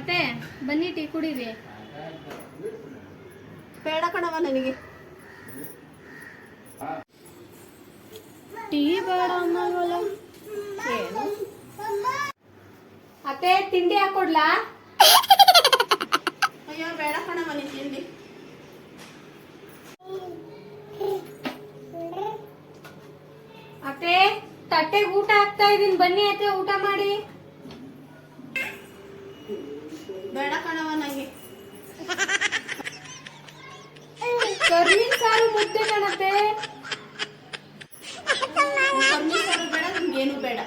ಅತ್ತೆ ಬನ್ನಿ ಟೀ ಕುಡೀರಿ. ಬೇಡ ಕಣವ ನನಗೆ. ಟೀ ಬೇಡ ಅನ್ನೋಲ್ಲ ಏನು? ಅತ್ತೆ ತಿಂಡಿ ಹಾಕೊಡ್ಲಾ? ಅಯ್ಯೋ ಬೇಡ ಕಣವ ನೀನ್ ತಿಂಡಿ. ಅತ್ತೆ ತಟ್ಟೆಗೆ ಊಟ ಹಾಕ್ತಾ ಇದೀನಿ. ಬನ್ನಿ ಅತ್ತೆ ಊಟ ಮಾಡಿ. ಬೇಡ ಕಣವ ನಂಗೆ. ಕರ್ಮೀನ್ ಸಾರು ಮುದ್ದೆ ಕಣತೆ ಕಮ್ಮಿ ಸಾರು ಬೇಡ ನಿಮ್ಗೇನು ಬೇಡ.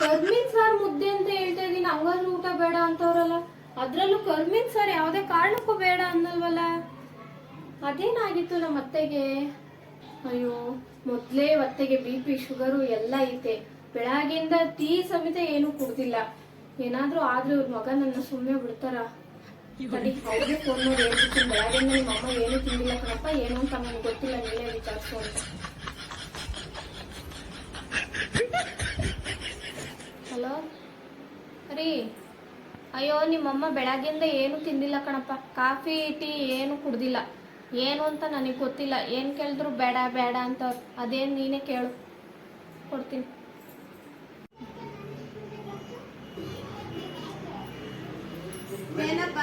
ಕರ್ಮಿನ್ ಸಾರು ಮುದ್ದೆ ಅಂತ ಹೇಳ್ತಾ ಇದೀನಿ ಹಂಗಾದ್ರೂ ಊಟ ಬೇಡ ಅಂತವ್ರಲ್ಲ. ಅದ್ರಲ್ಲೂ ಕರ್ಮಿನ್ ಸಾರು ಯಾವ್ದೇ ಕಾರಣಕ್ಕೂ ಬೇಡ ಅನ್ನಲ್ವಲ್ಲ? ಅದೇನಾಗಿತ್ತು ನಮ್ಮ ಅತ್ತೆಗೆ? ಅಯ್ಯೋ ಮೊದಲೇ ಅತ್ತೆಗೆ ಬಿ ಪಿ ಶುಗರು ಎಲ್ಲ ಐತೆ. ಬೆಳಗಿಂದ ಟೀ ಸಮೇತ ಏನು ಕುಡ್ದಿಲ್ಲ. ಏನಾದ್ರೂ ಆದ್ರೆ ಇವ್ರ ಮಗ ನನ್ನ ಸುಮ್ಮನೆ ಬಿಡ್ತಾರ? ಅವ್ರಿಗೆ ಫೋನ್ ಮಾಡಿ ಹೇಳ್ಬಿಡ್ತೀನಿ ಬೆಳಗಿಂದ ನಿಮ್ಮ ಅಮ್ಮ ಏನು ತಿಂದಿಲ್ಲ ಕಣಪ್ಪ, ಏನು ಅಂತ ನನಗೆ ಗೊತ್ತಿಲ್ಲ, ನೀನೇ ವಿಚಾರಿಸು ಅಂತ. ಹಲೋ? ರೀ ಅಯ್ಯೋ ನಿಮ್ಮಮ್ಮ ಬೆಳಗಿಂದ ಏನು ತಿಂದಿಲ್ಲ ಕಣಪ್ಪ. ಕಾಫಿ, ಟೀ ಏನು ಕುಡ್ದಿಲ್ಲ. ಏನು ಅಂತ ನನಗೆ ಗೊತ್ತಿಲ್ಲ. ಏನು ಕೇಳಿದ್ರು ಬೇಡ ಬೇಡ ಅಂತ ಅದೇನು ನೀನೇ ಕೇಳು. ಕೊಡ್ತೀನಿ. ಏನಪ್ಪ?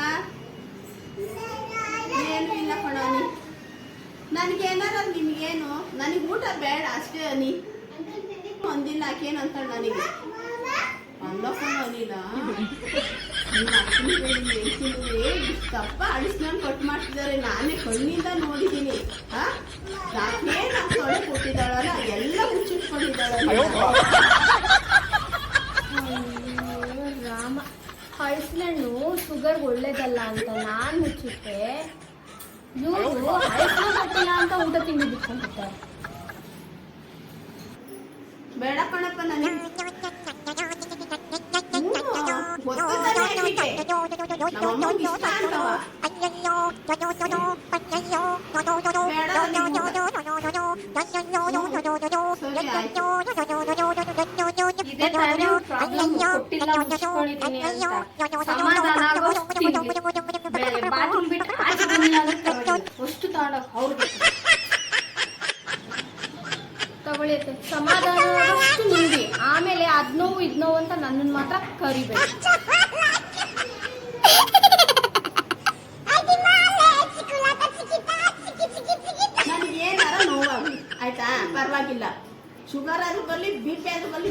ಏನು ಇಲ್ಲ ಕಣ ನೀ. ನನಗೇನಾರ ನಿಮ್ಗೇನು? ನನಗೆ ಊಟ ಬೇಡ ಅಷ್ಟೇ ಅನಿ ಒಂದಿಲ್ಲ ಆಕೇನು ಅಂತ ನನಗೆ. ಅಂದಕೊಂಡು ಅನಿಲ್ಲ ತಪ್ಪ ಅಡಿಸ್ಕೊಂಡು ಕಟ್ ಮಾಡ್ತಿದ್ದಾರೆ. ನಾನೇ ಕಣ್ಣಿಂದ ನೋಡಿದ್ದೀನಿ. ನಮ್ಮ ತೊಳೆ ಕೊಟ್ಟಿದ್ದಾಳಲ್ಲ? ಎಲ್ಲ ಮುಚ್ಚಿಟ್ಕೊಂಡಿದ್ದಾಳಲ್ಲ ಹಳಸಿನಣ್ಣು ಶುಗರ್ ಒಳ್ಳೇದಲ್ಲ ಅಂತ ನಾನು ಮುಚ್ಚಿಟ್ಟೆ. ಇವರು ಹಳಸಿನ ಕೊಟ್ಟಿಲ್ಲ ಅಂತ ಊಟ ತಿಂಡಿ ಬಿಟ್ಕೊಂಡಿರ್ತಾರೆ ಬೇಡ ಕಣಪ್ಪ ನನಗೆ ಬೇಡ ಅಷ್ಟು. ಸಮಾಧಾನ ಆಮೇಲೆ ಅದ್ನೋವು ಇದ್ನೋವು ಇದ್ ನೋವು ಅಂತ ನನ್ನನ್ನು ಮಾತ್ರ ಕರಿಬೇಡಿ ನೋವಾಗಲಿ ಆಯ್ತಾ? ಪರವಾಗಿಲ್ಲ. ಶುಗರ್ ಆದ್ರೂ ಬರಲಿ ಬಿ ಪಿ ಆದ್ರೂ ಬರಲಿ